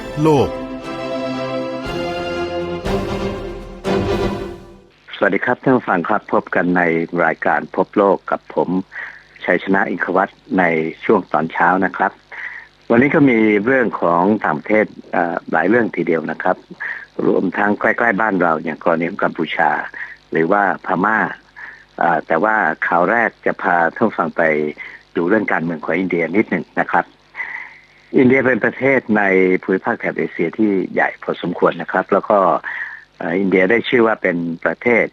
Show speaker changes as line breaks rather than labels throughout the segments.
บโลก
สวัสดีครับท่านผู้ฟังครับพบกันในรายการพบโลกกับผมชัยชนะอินทวัตในช่วงตอนเช้านะครับ วันนี้ก็มีเรื่องของต่างประเทศหลายเรื่องทีเดียวนะครับ รวมทั้งใกล้ๆบ้านเราอย่างกรณีของกัมพูชา หรือว่าพม่าเอ่อแต่ว่าข่าวแรกจะพาท่านผู้ฟังไปดูเรื่องการเมืองของอินเดียนิดหนึ่งนะครับ อินเดียเป็นประเทศในภูมิภาคแถบเอเชียที่ใหญ่พอสมควรนะครับ แล้วก็อินเดียได้ชื่อว่าเป็นประเทศ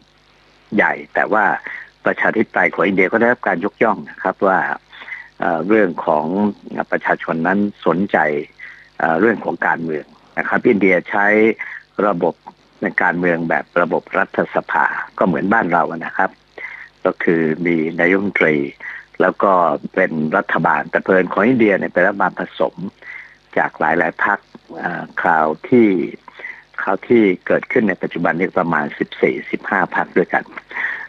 ใหญ่ แต่ว่าประชาธิปไตยของอินเดียก็ได้รับการยกย่องนะครับว่าเรื่องของประชาชนนั้นสนใจเรื่องของการเมืองนะครับ อินเดียใช้ระบบในการเมืองแบบระบบรัฐสภาก็เหมือนบ้านเราอะนะครับ ก็คือมีนายกรัฐมนตรี แล้วก็เป็นรัฐบาลแต่เพลินของอินเดียเนี่ยเป็นรัฐบาลผสมจากหลายหลายพรรคอ่าคราวที่คราวที่เกิดขึ้นในปัจจุบันนี้ประมาณ 14-15พรรคด้วยกัน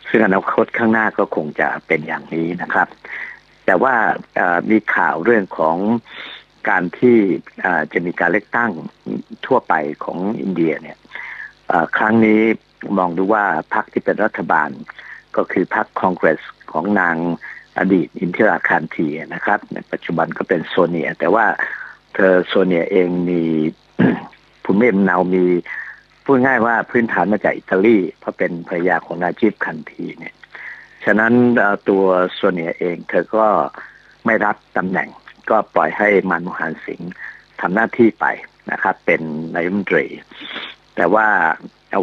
ซึ่งอนาคตข้างหน้าก็คงจะเป็นอย่างนี้นะครับ แต่ว่ามีข่าวเรื่องของการที่จะมีการเลือกตั้งทั่วไปของอินเดียเนี่ยครั้งนี้มองดูว่าพรรคที่เป็นรัฐบาลก็คือพรรคคอนเกรสของนาง อดีตอินทิราคารทีนะครับ ในปัจจุบันก็เป็นโซเนีย แต่ว่าเธอโซเนียเองมีภูมิลำเนามีพูดง่ายว่าพื้นฐานมาจากอิตาลีเพราะเป็นภรรยาของนาจิบคันทีเนี่ย ฉะนั้นตัวโซเนียเอง เธอก็ไม่รับตำแหน่ง ก็ปล่อยให้มานมหานสิงห์ทำหน้าที่ไปนะครับ เป็นนายมนตรี แต่ว่า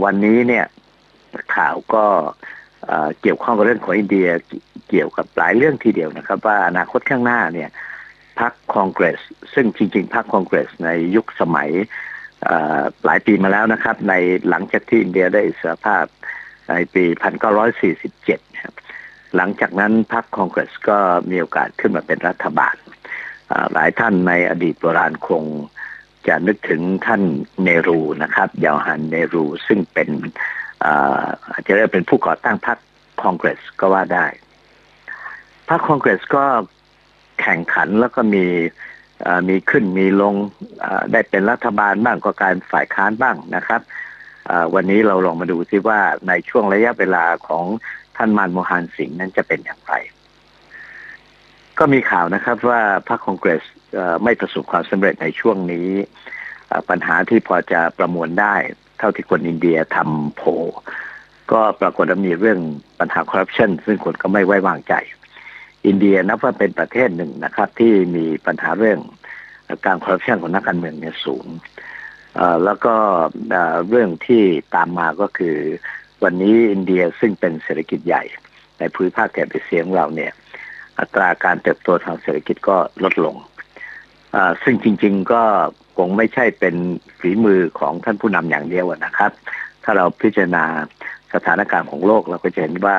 วันนี้เนี่ยข่าวก็ เกี่ยวข้องกับเรื่องของอินเดียเกี่ยวกับหลายเรื่องทีเดียวนะครับ ว่าอนาคตข้างหน้าเนี่ยพรรคคอนเกรส ซึ่งจริง ๆพรรคคอนเกรสในยุคสมัยหลายปีมาแล้วนะครับ ในหลังจากที่อินเดียได้อิสรภาพในปี 1947ครับหลังจากนั้นพรรคคอนเกรสก็มีโอกาสขึ้นมาเป็นรัฐบาล หลายท่านในอดีตโบราณคงจะนึกถึงท่านเนรูนะครับยาวฮันเนรูซึ่งเป็น อาจจะเรียกเป็นผู้ก่อตั้งพรรคคอนเกรสก็ว่าได้พรรคคอนเกรสก็แข่งขันแล้วก็มีมีขึ้นมีลงได้เป็นรัฐบาลบ้างก็การฝ่ายค้านบ้างนะครับวันนี้เราลองมาดูซิว่าในช่วงระยะเวลาของท่านมานโมฮันสิงห์นั้นจะเป็นอย่างไร ก็มีข่าวนะครับว่าพรรคคอนเกรสไม่ประสบความสำเร็จในช่วงนี้ ปัญหาที่พอจะประมวลได้ เท่าที่คนอินเดียทำโพก็ปรากฏว่ามีเรื่องปัญหาคอร์รัปชันซึ่งคนก็ไม่ไว้วางใจ อินเดียนับว่าเป็นประเทศหนึ่งนะครับ ที่มีปัญหาเรื่องการคอร์รัปชันของนักการเมืองเนี่ยสูงแล้วก็เรื่องที่ตามมาก็คือ วันนี้อินเดียซึ่งเป็นเศรษฐกิจใหญ่ ในภูมิภาคแถบเอเชียของเราเนี่ย อัตราการเติบโตทางเศรษฐกิจก็ลดลง ซึ่งจริง ๆ ก็คงไม่ใช่เป็นฝีมือของท่านผู้นำอย่างเดียวนะครับ ถ้าเราพิจารณาสถานการณ์ของโลกเราก็จะเห็นว่า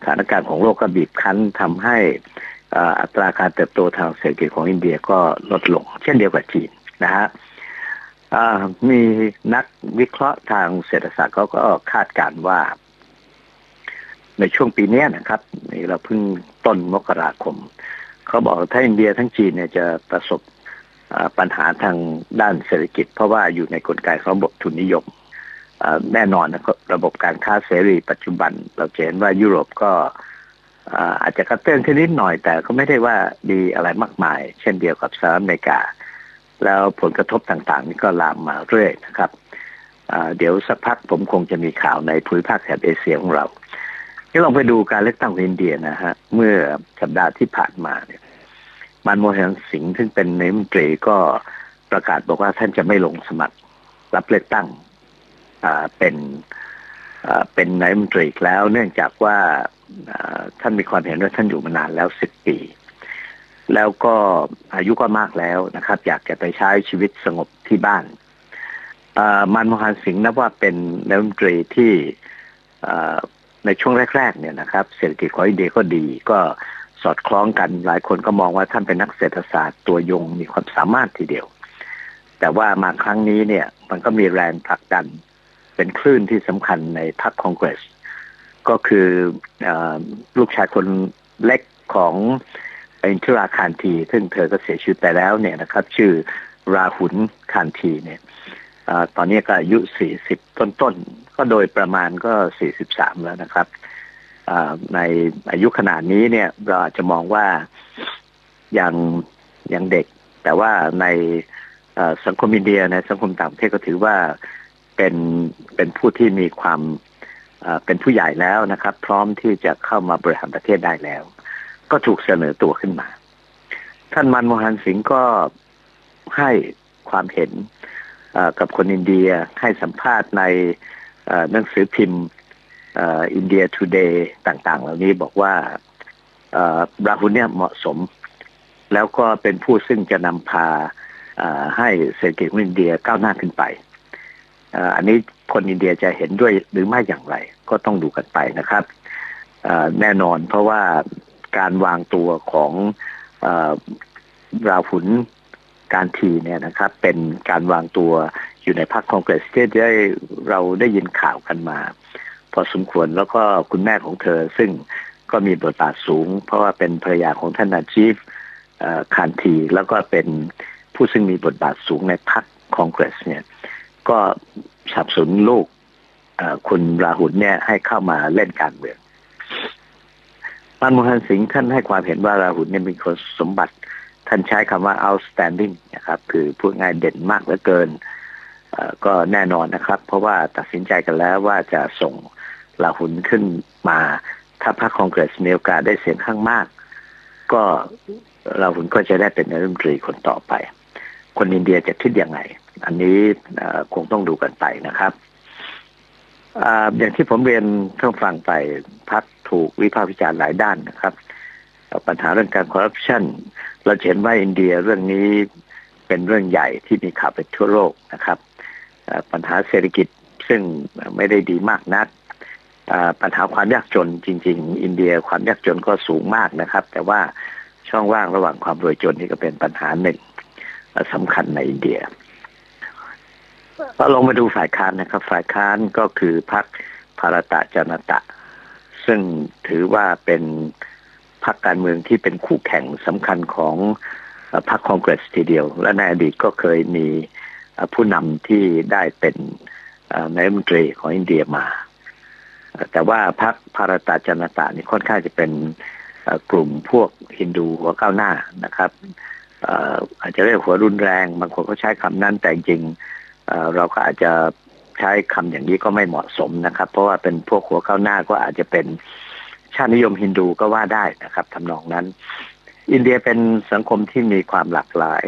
สถานการณ์ของโลกก็บีบคั้นทำให้อัตราการเติบโตทางเศรษฐกิจของอินเดียก็ลดลง เช่นเดียวกับจีนนะฮะมีนักวิเคราะห์ทางเศรษฐศาสตร์เขาก็คาดการณ์ว่า ในช่วงปีนี้นะครับนี่เราเพิ่งต้นมกราคม เขาบอกถ้าอินเดียทั้งจีนเนี่ยจะประสบ ปัญหาทางด้านเศรษฐกิจ เพราะว่าอยู่ในกลไกของระบบทุนนิยมแน่นอนนะครับระบบการค้าเสรีปัจจุบัน เราเห็นว่ายุโรปก็อาจจะกระเตื้องขึ้นนิดหน่อยแต่ก็ไม่ได้ว่าดีอะไรมากมาย เช่นเดียวกับสหรัฐอเมริกา แล้วผลกระทบต่างๆ นี่ก็ลามมาเรื่อยนะครับเดี๋ยวสักพักผมคงจะมีข่าวในภูมิภาคแถบเอเชียของเรานี่ลองไปดูการเลือกตั้งของอินเดียนะฮะเมื่อสัปดาห์ที่ผ่านมาเนี่ย มันโมฮันสิงห์ซึ่งเป็นนายมนตรีก็ประกาศบอกว่าท่านจะไม่ลงสมัครรับเลือกตั้งอ่าเป็นอ่าเป็นนายมนตรีแล้ว เนื่องจากว่าอ่าท่านมีความเห็นว่าท่านอยู่มานานแล้วสิบปี แล้วก็อายุก็มากแล้วนะครับ อยากจะไปใช้ชีวิตสงบที่บ้านอ่ามันโมฮันสิงห์นับว่าเป็นนายมนตรีที่อ่าในช่วงแรกๆเนี่ยนะครับ เศรษฐกิจของอินเดียก็ดีก็ สอดคล้องกัน หลายคนก็มองว่าท่านเป็นนักเศรษฐศาสตร์ตัวยงมีความสามารถทีเดียว แต่ว่ามาครั้งนี้เนี่ย มันก็มีแรงผลักดัน เป็นคลื่นที่สำคัญในพรรคคองเกรส ก็คืออลูกชายคนเล็กของอินทราคารที ซึ่งเธอก็เสียชีวิตไปแล้วเนี่ยนะครับ ชื่อราหุลคานทีเนี่ยอตอนนี้ก็อายุ 40 ต้นๆ ก็โดยประมาณก็ 43 แล้วนะครับ ในอายุขนาดนี้เนี่ยเราอาจจะมองว่ายังยังเด็ก แต่ว่าในสังคมอินเดียในสังคมต่างประเทศก็ถือว่าเป็นเป็นผู้ที่มีความเป็นผู้ใหญ่แล้วนะครับ พร้อมที่จะเข้ามาบริหารประเทศได้แล้ว ก็ถูกเสนอตัวขึ้นมา ท่านมันโมฮันสิงห์ก็ให้ความเห็นกับคนอินเดียให้สัมภาษณ์ในหนังสือพิมพ์ อินเดียทูเดย์ต่าง ๆ เหล่านี้บอกว่าราหุลเนี่ยเหมาะสม แล้วก็เป็นผู้ซึ่งจะนำพาให้เศรษฐกิจของอินเดียก้าวหน้าขึ้นไป อันนี้คนอินเดียจะเห็นด้วยหรือไม่อย่างไร ก็ต้องดูกันไปนะครับ แน่นอนเพราะว่าการวางตัวของราหุลการทีเนี่ยนะครับ เป็นการวางตัวอยู่ในพรรคคองเกรสที่ได้เราได้ยินข่าวกันมา พอสมควรแล้วก็คุณแม่ของเธอ ซึ่งก็มีบทบาทสูง เพราะว่าเป็นภรรยาของท่านนาจีฟคานที แล้วก็เป็นผู้ซึ่งมีบทบาทสูงในพรรคคองเกรสเนี่ยก็สับสนลูกคุณราหุลเนี่ยให้เข้ามาเล่นการเมืองมานมูฮันสิงห์ท่านให้ความเห็นว่าราหุลเนี่ยมีคนสมบัติ ท่านใช้คำว่า outstanding นะครับ คือพูดง่ายเด่นมากเหลือเกิน ก็แน่นอนนะครับ เพราะว่าตัดสินใจกันแล้วว่าจะส่ง ลาหุนขึ้นมา ถ้าพรรคคองเกรสมีโอกาสได้เสียงข้างมาก ก็ลาหุนก็จะได้เป็นนายรัฐมนตรีคนต่อไป คนอินเดียจะคิดยังไง อันนี้คงต้องดูกันไปนะครับอย่างที่ผมเรียนท่านฟังไปพักถูกวิพากษ์วิจารณ์หลายด้านนะครับ ปัญหาเรื่องการคอร์รัปชันเราเห็นว่าอินเดียเรื่องนี้เป็นเรื่องใหญ่ที่มีข่าวไปทั่วโลกนะครับ ปัญหาเศรษฐกิจซึ่งไม่ได้ดีมากนัก ปัญหาความยากจนจริง ๆ อินเดียความยากจนก็สูงมากนะครับ แต่ว่าช่องว่างระหว่างความรวยจนนี่ก็เป็นปัญหาหนึ่งสำคัญในอินเดียเราลงมาดูฝ่ายค้านนะครับ ฝ่ายค้านก็คือพรรคภารตะจนตะ ซึ่งถือว่าเป็นพรรคการเมืองที่เป็นคู่แข่งสำคัญของพรรคคองเกรสทีเดียว และในอดีตก็เคยมีผู้นำที่ได้เป็นนายรัฐมนตรีของอินเดียมา แต่ว่าพรรคพารตาจนตานี่ค่อนข้างจะเป็นกลุ่มพวกฮินดูหัวก้าวหน้านะครับอาจจะเรียกหัวรุนแรง บางคนก็ใช้คำนั้นแต่จริงเราก็อาจจะใช้คำอย่างนี้ก็ไม่เหมาะสมนะครับ เพราะว่าเป็นพวกหัวก้าวหน้าก็อาจจะเป็นชาตินิยมฮินดูก็ว่าได้นะครับทำนองนั้น อินเดียเป็นสังคมที่มีความหลากหลาย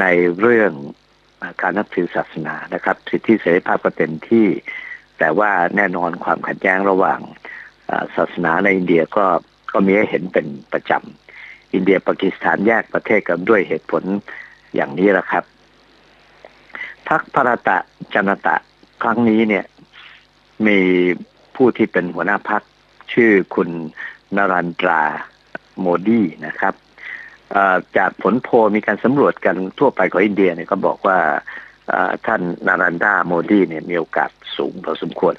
ในเรื่องการนับถือศาสนานะครับ สิทธิเสรีภาพก็เต็มที่ แต่ว่าแน่นอนความขัดแย้งระหว่างศาสนาในอินเดียก็ก็มีให้เห็นเป็นประจำอินเดียปากีสถานแยกประเทศกันด้วยเหตุผลอย่างนี้แหละครับพรรคพระตะจนตะครั้งนี้เนี่ย มีผู้ที่เป็นหัวหน้าพรรคชื่อคุณนรันตราโมดีนะครับจากผลโพมีการสำรวจกันทั่วไปของอินเดียเนี่ยก็บอกว่า ท่านนารันดาโมดีเนี่ยมีโอกาสสูงพอสมควร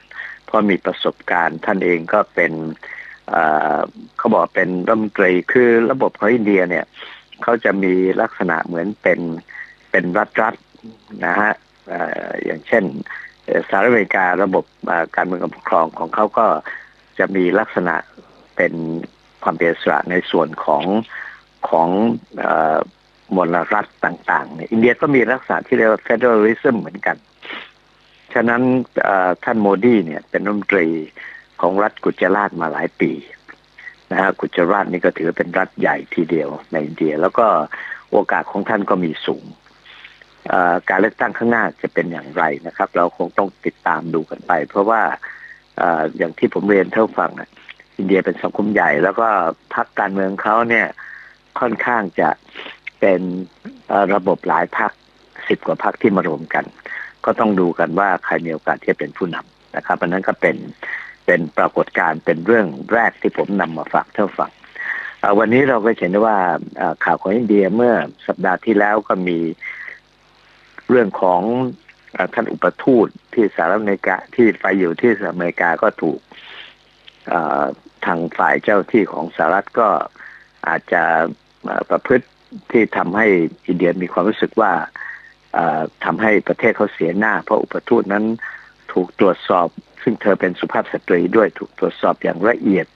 เพราะมีประสบการณ์ท่านเองก็เป็นเขาบอกเป็นรัฐมนตรีคือระบบของอินเดียเนี่ยเขาจะมีลักษณะเหมือนเป็นเป็นรัฐรัฐนะฮะอย่างเช่นสหรัฐอเมริการะบบการเมืองการปกครองของเขาก็จะมีลักษณะเป็นความเป็นอิสระในส่วนของของ มลรัฐต่าง ๆ เนี่ยอินเดียก็มีลักษณะที่เรียกว่า federalism เหมือนกัน ฉะนั้นท่านโมดีเนี่ย เป็นรัฐมนตรีของรัฐกุจราชมาหลายปีนะฮะกุจราชนี่ก็ถือเป็นรัฐใหญ่ทีเดียวในอินเดีย แล้วก็โอกาสของท่านก็มีสูง การเลือกตั้งข้างหน้าจะเป็นอย่างไรนะครับ เราคงต้องติดตามดูกันไป เพราะว่าอย่างที่ผมเรียนเท่าฟังอินเดียเป็นสังคมใหญ่ แล้วก็พรรคการเมืองเขาเนี่ยค่อนข้างจะ เป็นระบบหลายพรรคสิบกว่าพรรคที่มารวมกัน ก็ต้องดูกันว่าใครมีโอกาสที่จะเป็นผู้นำนะครับอันนั้นก็เป็นเป็นปรากฏการณ์เป็นเรื่องแรกที่ผมนำมาฝากเท่าฟังวันนี้เราก็เห็นได้ว่าข่าวของอินเดียเมื่อสัปดาห์ที่แล้วก็มีเรื่องของท่านอุปทูตที่สหรัฐอเมริกาที่ไปอยู่ที่สหรัฐอเมริกาก็ถูกทางฝ่ายเจ้าที่ของสหรัฐก็อาจจะประพฤติ ที่ทำให้อินเดียมีความรู้สึกว่าทำให้ประเทศเขาเสียหน้า เพราะอุปทูตนั้นถูกตรวจสอบ ซึ่งเธอเป็นสุภาพสตรีด้วยถูกตรวจสอบอย่างละเอียด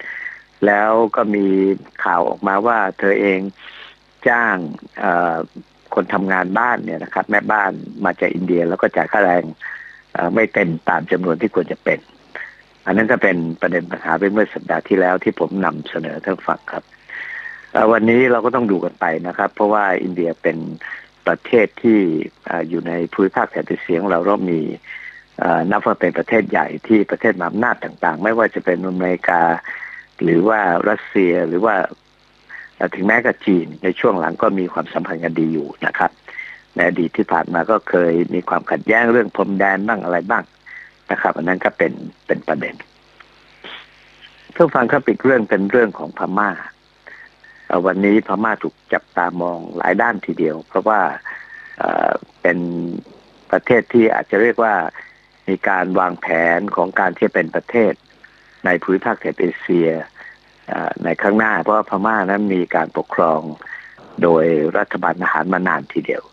แล้วก็มีข่าวออกมาว่าเธอเองจ้างคนทำงานบ้านเนี่ยนะครับ แม่บ้านมาจากอินเดียแล้วก็จ่ายค่าแรงไม่เต็มตามจำนวนที่ควรจะเป็น อันนั้นก็เป็นประเด็นปัญหาไปเมื่อสัปดาห์ที่แล้วที่ผมนำเสนอท่านฟังครับ วันนี้เราก็ต้องดูกันไปนะครับ เพราะว่าอินเดียเป็นประเทศที่อยู่ในภูมิภาคแถบเอเชียของเราเรามีนับว่าเป็นประเทศใหญ่ที่ประเทศมหาอำนาจต่าง ๆ ไม่ว่าจะเป็นอเมริกา หรือว่ารัสเซียหรือว่าถึงแม้กับจีนในช่วงหลังก็มีความสัมพันธ์กันดีอยู่นะครับ ในอดีตที่ผ่านมาก็เคยมีความขัดแย้งเรื่องพรมแดนบ้างอะไรบ้างนะครับอันนั้นก็เป็นเป็นประเด็นท่านฟังครับอีกเรื่องเป็นเรื่องของพม่า วันนี้พม่าถูกจับตามองหลายด้านทีเดียว เพราะว่าเป็นประเทศที่อาจจะเรียกว่ามีการวางแผนของการที่เป็นประเทศ ในภูมิภาคแถบเอเชียในข้างหน้า เพราะว่าพม่านั้นมีการปกครองโดยรัฐบาลทหารมานานทีเดียว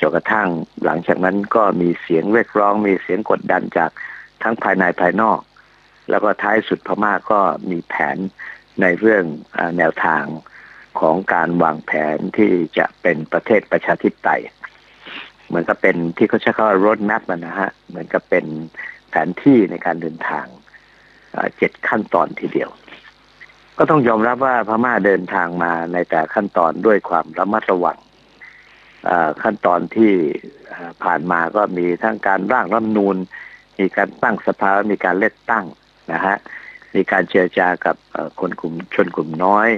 จนกระทั่งหลังจากนั้นก็มีเสียงเรียกร้อง มีเสียงกดดันจากทั้งภายในภายนอก แล้วก็ท้ายสุดพม่าก็มีแผนในเรื่องแนวทาง ของการวางแผนที่จะเป็นประเทศประชาธิปไตย เหมือนกับเป็นที่เขาใช้คำว่ารถแมพนะฮะเหมือนกับเป็นแผนที่ในการเดินทางเจ็ดขั้นตอนทีเดียว ก็ต้องยอมรับว่าพม่าเดินทางมาในแต่ขั้นตอนด้วยความระมัดระวังขั้นตอนที่ผ่านมาก็มีทั้งการร่างรัฐนูนมีการตั้งสภา มีการเลือกตั้งนะฮะ มีการเจรจากับคนกลุ่มชนกลุ่มน้อย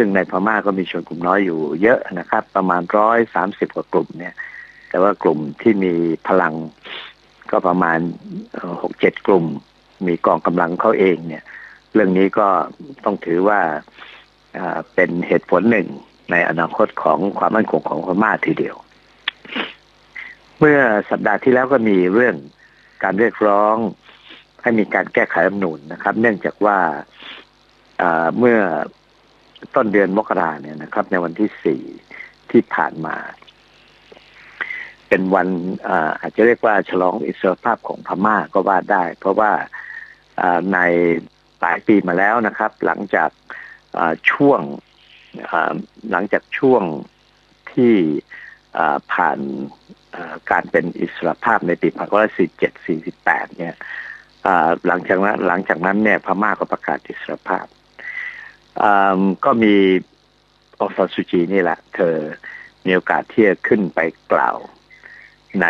ซึ่งในพม่าก็มีชนกลุ่มน้อยอยู่เยอะนะครับ ประมาณร้อยสามสิบกว่ากลุ่มเนี่ย แต่ว่ากลุ่มที่มีพลังก็ประมาณหกเจ็ดกลุ่ม มีกองกำลังเขาเองเนี่ย เรื่องนี้ก็ต้องถือว่าเป็นเหตุผลหนึ่งในอนาคตของความมั่นคงของพม่าทีเดียว เมื่อสัปดาห์ที่แล้วก็มีเรื่องการเรียกร้องให้มีการแก้ไขรัฐมนูลนะครับ เนื่องจากว่าเมื่อ ต้นเดือนมกราเนี่ยนะครับ ในวันที่สี่ที่ผ่านมา เป็นวันอาจจะเรียกว่าฉลองอิสรภาพของพม่าก็ว่าได้ เพราะว่าในหลายปีมาแล้วนะครับ หลังจากช่วงหลังจากช่วงที่ผ่านการเป็นอิสรภาพในปีพันสี่เจ็ดสี่สิบแปดเนี่ยหลังจากนั้นหลังจากนั้นเนี่ยพม่าก็ประกาศอิสรภาพ ก็มีองซานซูจีนี่แหละ เธอมีโอกาสที่จะขึ้นไปกล่าวใน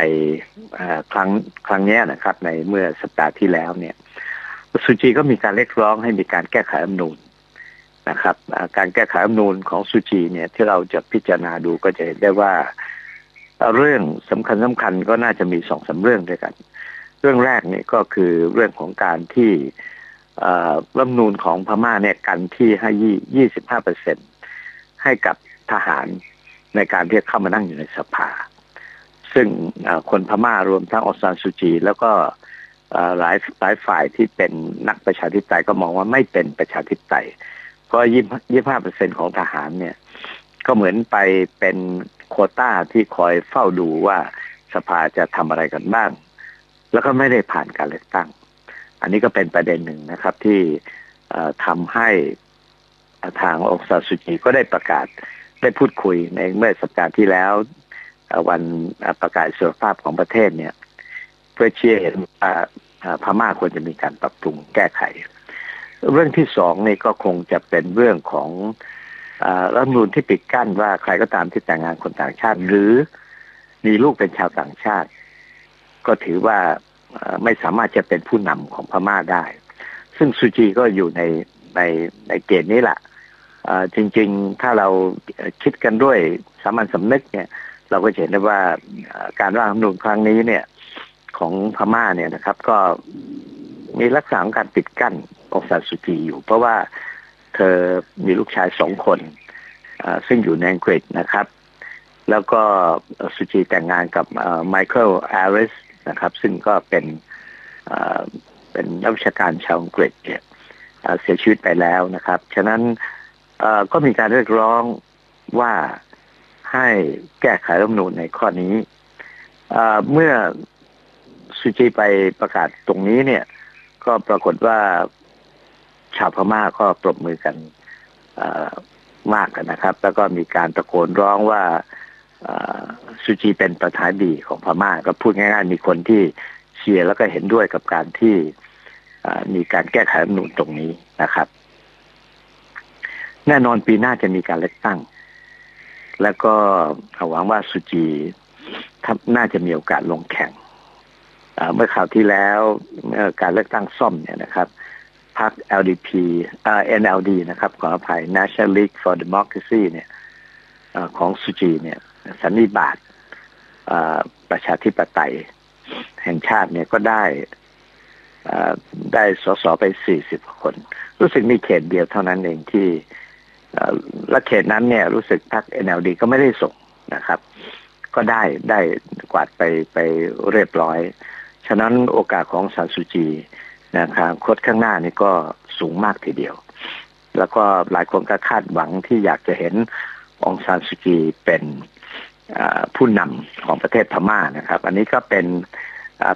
ครั้งครั้งนี้นะครับ ในเมื่อสัปดาห์ที่แล้วเนี่ยซูจีก็มีการเรียกร้องให้มีการแก้ไขรัฐมนูลนะครับ การแก้ไขรัฐมนูลของซูจีเนี่ย ที่เราจะพิจารณาดูก็จะเห็นได้ว่า เรื่องสำคัญสำคัญก็น่าจะมีสองสาเรื่องด้วยกัน เรื่องแรกเนี่ยก็คือเรื่องของการที่ รัฐนูนของพม่าเนี่ยกันที่ให้ยี่สิบห้าเปอร์เซ็นให้กับทหารในการที่เข้ามานั่งอยู่ในสภา ซึ่งคนพม่ารวมทั้งออสซานซูจี แล้วก็หลายหลายฝ่ายที่เป็นนักประชาธิปไตยก็มองว่าไม่เป็นประชาธิปไตย ก็ยี่ยี่ห้าเปอร์เซ็นของทหารเนี่ย ก็เหมือนไปเป็นโคต้าที่คอยเฝ้าดูว่าสภาจะทำอะไรกันบ้าง แล้วก็ไม่ได้ผ่านการเลือกตั้ง อันนี้ก็เป็นประเด็นหนึ่งนะครับที่ทำให้ทางองซาสุจิก็ได้ประกาศได้พูดคุยในเมื่อสัปดาห์ที่แล้ววันประกาศสุขภาพของประเทศเนี่ย เพื่อเชื่อเห็นพม่าควรจะมีการปรับปรุงแก้ไข เรื่องที่สองนี่ก็คงจะเป็นเรื่องของรัฐมนูลที่ปิดกั้นว่าใครก็ตามที่แต่งงานคนต่างชาติ หรือมีลูกเป็นชาวต่างชาติ ก็ถือว่า ไม่สามารถจะเป็นผู้นำของพม่าได้ ซึ่งซูจีก็อยู่ในในในเกณฑ์นี้แหละจริง ๆ ถ้าเราคิดกันด้วยสามัญสำนึกเนี่ย เราก็เห็นได้ว่าการร่างรัฐมนูลครั้งนี้เนี่ย ของพม่าเนี่ยนะครับ ก็มีลักษณะของการปิดกั้นองศาสุจีอยู่ เพราะว่าเธอมีลูกชายสองคนซึ่งอยู่ในอังกฤษนะครับ แล้วก็สุจีแต่งงานกับไมเคิลแอริส นะครับ ซึ่งก็เป็นเป็นนักวิชาการชาวอังกฤษเนี่ยเสียชีวิตไปแล้วนะครับ ฉะนั้นก็มีการเรียกร้องว่าให้แก้ไขรัฐมนูลในข้อนี้เมื่อสุจีไปประกาศตรงนี้เนี่ย ก็ปรากฏว่าชาวพม่าก็ปรบมือกันมากนะครับ แล้วก็มีการตะโกนร้องว่า สุจีเป็นประธานดีของพม่าก็พูดง่ายๆ มีคนที่เชียร์แล้วก็เห็นด้วยกับการที่มีการแก้ไขรัฐมนูลตรงนี้นะครับ แน่นอนปีหน้าจะมีการเลือกตั้ง แล้วก็หวังว่าสุจีน่าจะมีโอกาสลงแข่งเมื่อข่าวที่แล้วการเลือกตั้งซ่อมเนี่ยนะครับพรรค LDP เอ่อ NLD นะครับขออภัย National League for Democracy เนี่ยของสุจีเนี่ย สันนิบาตประชาธิปไตยแห่งชาติเนี่ยก็ได้ได้สสไปสี่สิบคน รู้สึกมีเขตเดียวเท่านั้นเองที่และเขตนั้นเนี่ยรู้สึกพรรค NLD ก็ไม่ได้ส่งนะครับ ก็ได้ได้กวาดไปไปเรียบร้อย ฉะนั้นโอกาสของสันสุจีนะครับคดข้างหน้านี่ก็สูงมากทีเดียว แล้วก็หลายคนก็คาดหวังที่อยากจะเห็นองซานสุจีเป็น ผู้นำของประเทศพม่านะครับ อันนี้ก็เป็น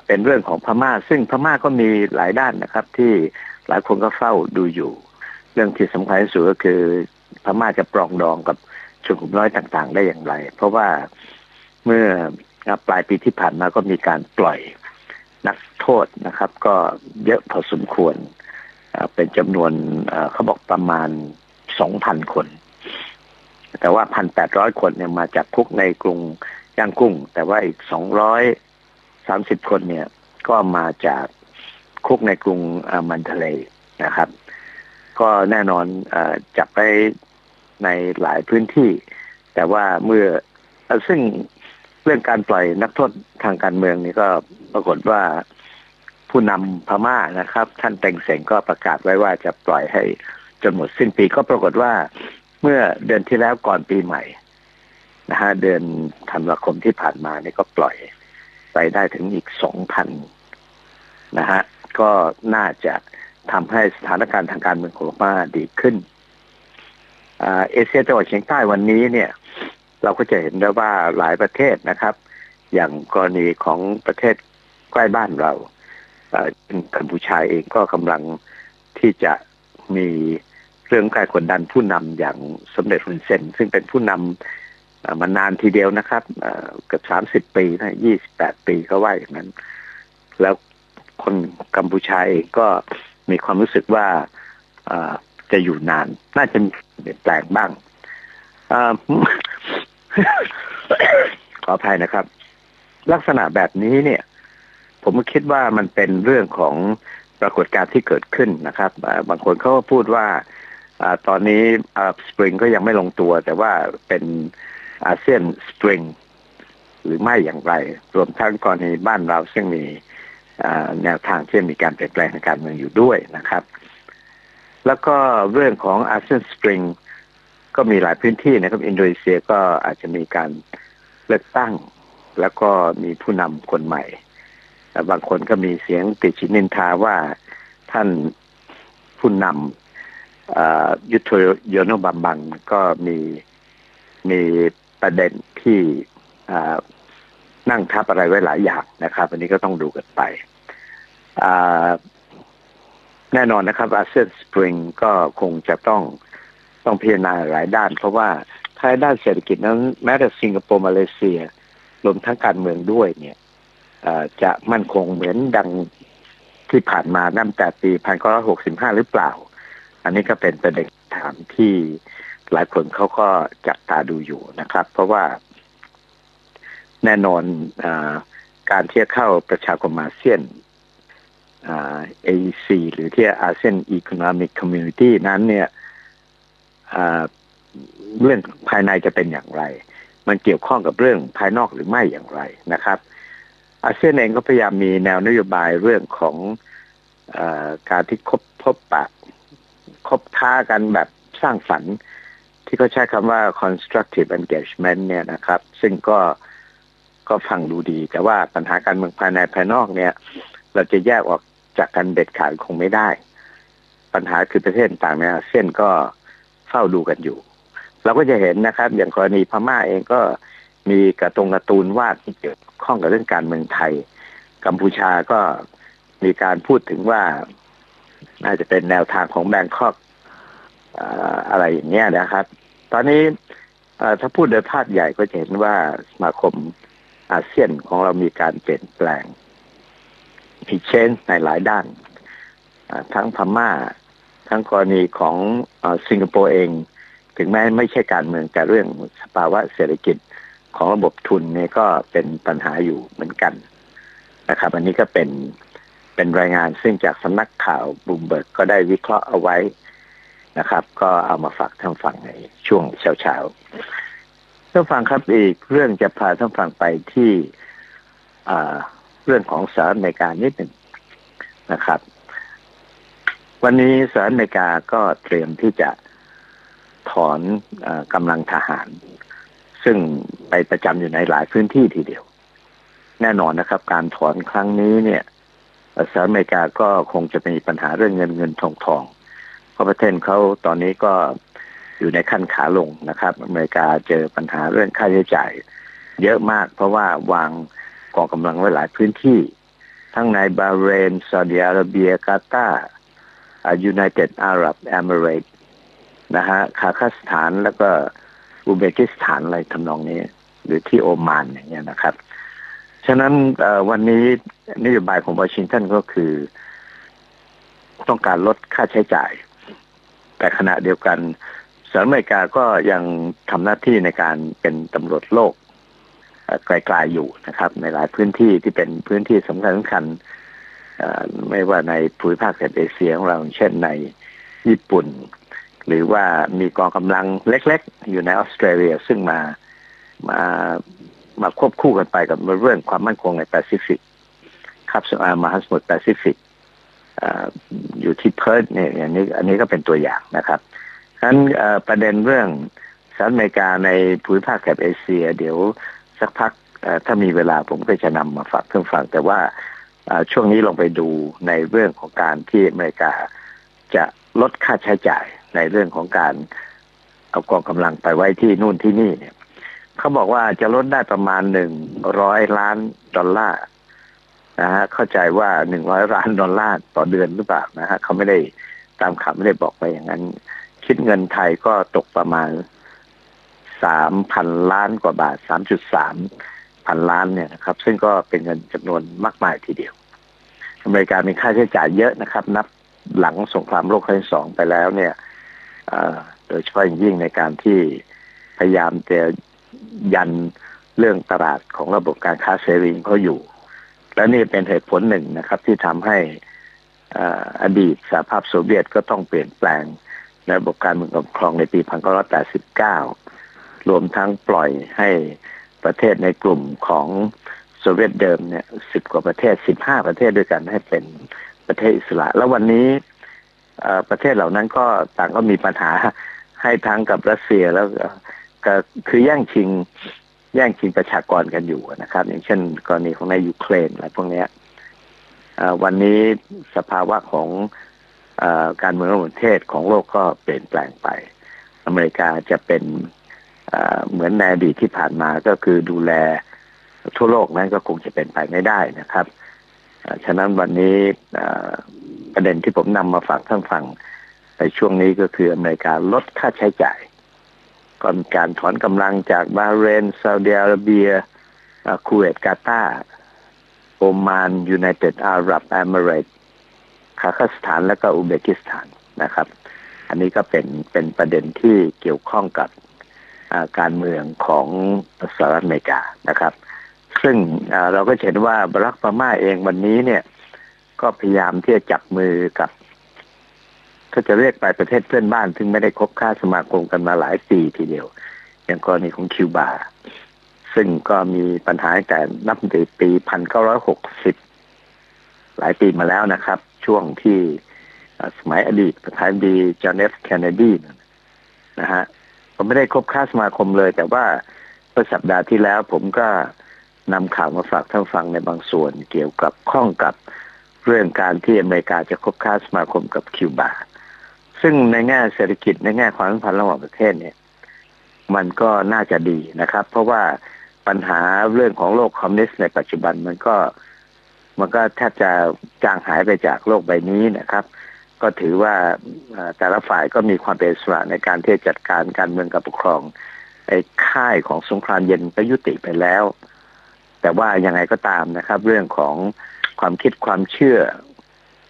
เป็นเรื่องของพม่า ซึ่งพม่าก็มีหลายด้านนะครับ ที่หลายคนก็เฝ้าดูอยู่ เรื่องที่สำคัญที่สุดก็คือพม่าจะปรองดองกับชนกลุ่มน้อยต่างๆ ได้อย่างไร เพราะว่าเมื่อปลายปีที่ผ่านมาก็มีการปล่อยนักโทษนะครับ ก็เยอะพอสมควร เป็นจำนวนเขาบอกประมาณสองพันคน แต่ว่าพันแปดร้อยคนเนี่ยมาจากคุกในกรุงย่างกุ้ง แต่ว่าอีกสองร้อยสามสิบคนเนี่ย ก็มาจากคุกในกรุงมันทะเลนะครับ ก็แน่นอนอจับไปในหลายพื้นที่ แต่ว่าเมื่อซึ่งเรื่องการปล่อยนักโทษทางการเมืองนี่ก็ปรากฏว่าผู้นำพม่านะครับ ท่านเต็งเสงก็ประกาศไว้ว่าจะปล่อยให้จนหมดสิ้นปีก็ปรากฏว่า เมื่อเดือนที่แล้วก่อนปีใหม่นะฮะเดือนธันวาคมที่ผ่านมาเนี่ยก็ปล่อยไปได้ถึงอีกสองพันนะฮะก็น่าจะทำให้สถานการณ์ทางการเมืองของพม่าดีขึ้นเอเชียตะวันเฉียงใต้วันนี้เนี่ย เราก็จะเห็นได้ว่าหลายประเทศนะครับ อย่างกรณีของประเทศใกล้บ้านเรากัมพูชาเองก็กำลังที่จะมี เรื่องการกดดันผู้นำอย่างสมเด็จฮุนเซนซึ่งเป็นผู้นำมานานทีเดียวนะครับเกือบสามสิบปีนะยี่สิบแปดปีก็ว่าอย่างนั้น แล้วคนกัมพูชาเองก็มีความรู้สึกว่าจะอยู่นาน น่าจะมีเปลี่ยนแปลงบ้างขออภัยนะครับ ลักษณะแบบนี้เนี่ย ผมคิดว่ามันเป็นเรื่องของปรากฏการณ์ที่เกิดขึ้นนะครับ บางคนเขาก็พูดว่า อตอนนี้สปริงก็ยังไม่ลงตัว แต่ว่าเป็นอาเซียนสปริงหรือไม่อย่างไร รวมทั้งกรณีบ้านเราซึ่งมีแนวทางที่มีการเปลี่ยนแปลงในการเมืองอยู่ด้วยนะครับ แล้วก็เรื่องของอาเซียนสปริงก็มีหลายพื้นที่นะครับ อินโดนีเซียก็อาจจะมีการเลือกตั้ง แล้วก็มีผู้นำคนใหม่บางคนก็มีเสียงติดชินินทาว่าท่านผู้นำ ยุทธโยโนบัมบังก็มีมีประเด็นที่นั่งทับอะไรไว้หลายอย่างนะครับ อันนี้ก็ต้องดูกันไปแน่นอนนะครับอาเซียนสปริงก็คงจะต้องต้องพิจารณาหลายด้าน เพราะว่าถ้าด้านเศรษฐกิจนั้น แม้แต่สิงคโปร์มาเลเซียรวมทั้งการเมืองด้วยเนี่ยจะมั่นคงเหมือนดังที่ผ่านมาตั้งแต่ปีพันเก้าร้อยหกสิบห้าหรือเปล่า อันนี้ก็เป็นประเด็นถามที่หลายคนเขาก็จับตาดูอยู่นะครับ เพราะว่า แน่นอนอการที่จะเข้าประชาคมอาเซียน AEC หรือที่อาเซียนอีโคโนมิกคอมมูนิตี้นั้นเนี่ยเรื่องภายในจะเป็นอย่างไร มันเกี่ยวข้องกับเรื่องภายนอกหรือไม่อย่างไรนะครับ อาเซียนเองก็พยายามมีแนวนโยบายเรื่องของอการที่คบพบปะ คบค้ากันแบบสร้างฝันที่เขาใช้คำว่า constructive engagement เนี่ยนะครับ ซึ่งก็ก็ฟังดูดี แต่ว่าปัญหาการเมืองภายในภายนอกเนี่ย เราจะแยกออกจากกันเด็ดขาดคงไม่ได้ ปัญหาคือประเทศต่างในอาเซียนก็เฝ้าดูกันอยู่ เราก็จะเห็นนะครับ อย่างกรณีพม่าเองก็มีกระตรงกร์ตูนวาดที่เกี่ยวข้องกับเรื่องการเมืองไทย กัมพูชาก็มีการพูดถึงว่า น่าจะเป็นแนวทางของแบงคอกอะไรอย่างเงี้ยนะครับ ตอนนี้ถ้าพูดโดยภาพใหญ่ก็จะเห็นว่าสมาคมอาเซียนของเรามีการเปลี่ยนแปลงมีเชนในหลายด้าน ทั้งพม่า ทั้งกรณีของสิงคโปร์เอง ถึงแม้ไม่ใช่การเมืองแต่เรื่องสภาวะเศรษฐกิจของระบบทุนเนี่ยก็เป็นปัญหาอยู่เหมือนกันนะครับ อันนี้ก็เป็น เป็นรายงานซึ่งจากสำนักข่าวบูมเบิร์กก็ได้วิเคราะห์เอาไว้นะครับ ก็เอามาฝากท่านฟังในช่วงเช้าๆท่านฟังครับอีกเรื่องจะพาท่านฟังไปที่เรื่องของสหรัฐอเมริกานิดหนึ่งนะครับ วันนี้สหรัฐอเมริกาก็เตรียมที่จะถอนอกำลังทหาร ซึ่งไปประจำอยู่ในหลายพื้นที่ทีเดียว แน่นอนนะครับ การถอนครั้งนี้เนี่ย สหรัฐอเมริกาก็คงจะมีปัญหาเรื่องเงินเงินทองทองเพราะประเทศเขาตอนนี้ก็อยู่ในขั้นขาลงนะครับ อเมริกาเจอปัญหาเรื่องค่าใช้จ่าย เยอะมากเพราะว่าวางกองกำลังไว้หลายพื้นที่ ทั้งในบาเรนซาอุดิอาระเบียกาตาร์ยูไนเต็ดอาหรับเอมิเรตนะฮะคาซัคสถานแล้วก็อุเบกิสถานอะไรทำนองนี้ หรือที่โอมานอย่างเงี้ยนะครับ ฉะนั้นวันนี้นโยบายของวอชิงตันก็คือ ต้องการลดค่าใช้จ่าย แต่ขณะเดียวกันสหรัฐอเมริกาก็ยังทำหน้าที่ในการเป็นตำรวจโลกไกลๆอยู่นะครับ ในหลายพื้นที่ที่เป็นพื้นที่สำคัญสำคัญไม่ว่าในภูมิภาคเอเชียของเราเช่นในญี่ปุ่น หรือว่ามีกองกำลังเล็กๆ อยู่ในออสเตรเลียซึ่งมามา มาควบคู่กันไปกับเรื่องความมั่นคงในแปซิฟิกครับมหาสมุทรแปซิฟิกอยู่ที่เพิร์ธเนี่ยอย่างนี้อันนี้ก็เป็นตัวอย่างนะครับฉะนั้นประเด็นเรื่องสหรัฐอเมริกาในภูมิภาคแถบเอเชีย เดี๋ยวสักพักถ้ามีเวลาผมก็จะนำมาฝากเพื่อนฟัง แต่ว่าช่วงนี้ลงไปดูในเรื่องของการที่อเมริกาจะลดค่าใช้จ่ายในเรื่องของการเอากองกำลังไปไว้ที่นู่นที่นี่เนี่ย เขาบอกว่าจะลดได้ประมาณหนึ่งร้อยล้านดอลลาร์นะฮะเข้าใจว่าหนึ่งร้อยล้านดอลลาร์ต่อเดือนหรือเปล่านะฮะเขาไม่ได้ตามข่าวไม่ได้บอกไปอย่างนั้น คิดเงินไทยก็ตกประมาณสามพันล้านกว่าบาทสามจุดสามพันล้านเนี่ยนะครับ ซึ่งก็เป็นเงินจำนวนมากมายทีเดียวอเมริกามีค่าใช้จ่ายเยอะนะครับ นับหลังสงครามโลกครั้งที่สองไปแล้วเนี่ยโดยเฉพาะอย่างยิ่งในการที่พยายามจะ ยันเรื่องตลาดของระบบการค้าเสรีเขาอยู่ และนี่เป็นเหตุผลหนึ่งนะครับ ที่ทำให้อดีตสหภาพโซเวียตก็ต้องเปลี่ยนแปลงระบบการเมืองปกครองในปี 1989 รวมทั้งปล่อยให้ประเทศในกลุ่มของโซเวียตเดิมเนี่ยสิบกว่าประเทศสิบห้าประเทศด้วยกันให้เป็นประเทศอิสระ แล้ววันนี้ประเทศเหล่านั้นก็ต่างก็มีปัญหาให้ทั้งกับรัสเซียแล้ว ก็คือแย่งชิง แย่งชิงประชากรกันอยู่นะครับ อย่างเช่น กรณีของในยูเครนอะไรพวกนี้วันนี้สภาวะของอการเมืองระหว่างประเทศของโลกก็เปลี่ยนแปลงไป อเมริกาจะเป็นเหมือนในอดีตที่ผ่านมาก็คือดูแลทั่วโลกนั้นก็คงจะเป็นไปไม่ได้นะครับฉะนั้นวันนี้ประเด็นที่ผมนำมาฝากท่านฟังในช่วงนี้ก็คืออเมริกาลดค่าใช้จ่าย ก็มีการถอนกำลังจากบาเรนซาอุดิอาระเบียคูเวตกาตาโอมานยูไนเต็ดอาหรับเอมิเรตคาซัคสถานและก็อุเบกิสถานนะครับ อันนี้ก็เป็นเป็นประเด็นที่เกี่ยวข้องกับการเมืองของสหรัฐอเมริกานะครับ ซึ่งเราก็เห็นว่าบรักพม่าเองวันนี้เนี่ย ก็พยายามที่จะจับมือกับ ถ้าจะเรียกไปประเทศเพื่อนบ้าน ซึ่งไม่ได้คบค้าสมาคมกันมาหลายปีทีเดียว อย่างกรณีของคิวบา ซึ่งก็มีปัญหาแต่นับตั้งแต่ปีพันเก้าร้อยหกสิบหลายปีมาแล้วนะครับ ช่วงที่สมัยอดีตประธานดีจอห์นเอฟแคนเนดีนะฮะผมไม่ได้คบค้าสมาคมเลย แต่ว่าเมื่อสัปดาห์ที่แล้ว ผมก็นำข่าวมาฝากท่านฟังในบางส่วน เกี่ยวกับข้องกับเรื่องการที่อเมริกาจะคบค้าสมาคมกับคิวบา ซึ่งในแง่เศรษฐกิจในแง่ความสัมพันธ์ระหว่างประเทศเนี่ย มันก็น่าจะดีนะครับ เพราะว่าปัญหาเรื่องของโลกคอมมิวนิสต์ในปัจจุบันมันก็ มันก็แทบจะจางหายไปจากโลกใบนี้นะครับ ก็ถือว่าแต่ละฝ่ายก็มีความเป็นอิสระในการที่จะจัดการการเมืองกับปกครองไอ้ค่ายของสงครามเย็นก็ยุติไปแล้ว แต่ว่ายังไงก็ตามนะครับ เรื่องของความคิดความเชื่อ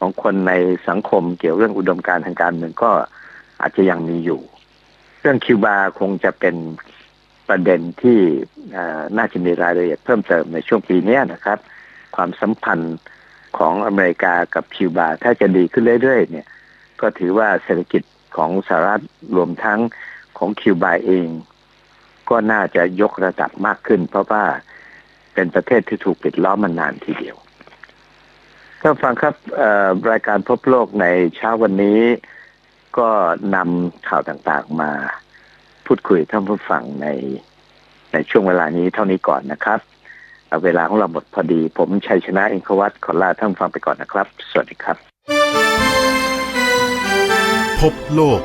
ของคนในสังคมเกี่ยวเรื่องอุดมการทางการเมืองก็อาจจะยังมีอยู่ เรื่องคิวบาคงจะเป็นประเด็นที่น่าจะมีรายละเอียดเพิ่มเติมในช่วงปีนี้นะครับ ความสัมพันธ์ของอเมริกากับคิวบา ถ้าจะดีขึ้นเรื่อยๆเนี่ย ก็ถือว่าเศรษฐกิจของสหรัฐรวมทั้งของคิวบาเอง ก็น่าจะยกระดับมากขึ้น เพราะว่าเป็นประเทศที่ถูกปิดล้อมมานานทีเดียว ท่านฟังครับรายการพบโลกในเช้าวันนี้ ก็นำข่าวต่างๆมาพูดคุยท่านผู้ฟังในในช่วงเวลานี้เท่านี้ก่อนนะครับเเวลาของเราหมดพอดี ผมชัยชนะอินทวัตขอลาท่านฟังไปก่อนนะครับ สวัสดีครับ
พบโลก